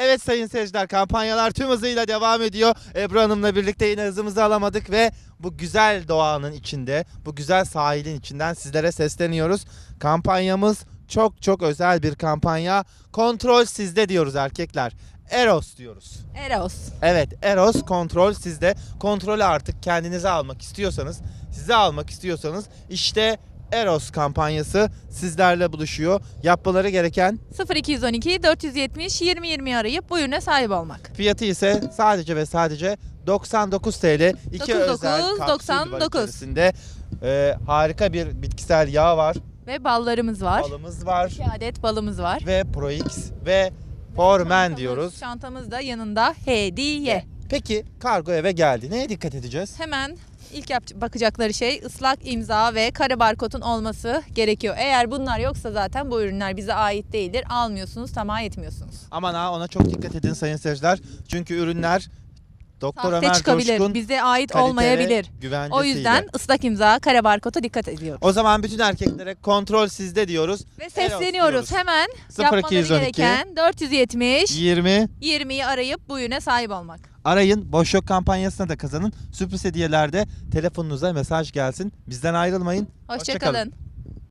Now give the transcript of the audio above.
Evet sayın seyirciler kampanyalar tüm hızıyla devam ediyor. Ebru Hanım'la birlikte yine hızımızı alamadık ve bu güzel doğanın içinde, bu güzel sahilin içinden sizlere sesleniyoruz. Kampanyamız çok çok özel bir kampanya. Kontrol sizde diyoruz erkekler. Eros diyoruz. Eros. Evet Eros kontrol sizde. Kontrolü artık kendinize almak istiyorsanız, size almak istiyorsanız işte Eros kampanyası sizlerle buluşuyor. Yapmaları gereken 0212 470 2020 arayıp bu ürüne sahip olmak. fiyatı ise sadece ve sadece 99 TL. İki 99, özel kapsül var 99. içerisinde. Ee, harika bir bitkisel yağ var. Ve ballarımız var. Balımız var. 2 adet balımız var. Ve Pro X ve Formen Çantamız- diyoruz. Çantamız da yanında hediye. Peki kargo eve geldi. Neye dikkat edeceğiz? Hemen ilk yap bakacakları şey ıslak imza ve kare barkodun olması gerekiyor. Eğer bunlar yoksa zaten bu ürünler bize ait değildir. Almıyorsunuz, tamah etmiyorsunuz. Aman ha ona çok dikkat edin sayın seyirciler. Çünkü ürünler Doktor Sahte Ömer çıkabilir, Coşkun bize ait olmayabilir. güvencesiyle. O yüzden ıslak imza, kare barkoda dikkat ediyoruz. O zaman bütün erkeklere kontrol sizde diyoruz. Ve sesleniyoruz. Hemen 0212 yapmaları gereken 470 20 20'yi arayıp bu ürüne sahip olmak. arayın. Boş yok kampanyasına da kazanın. Sürpriz hediyelerde telefonunuza mesaj gelsin. Bizden ayrılmayın. Hoşçakalın.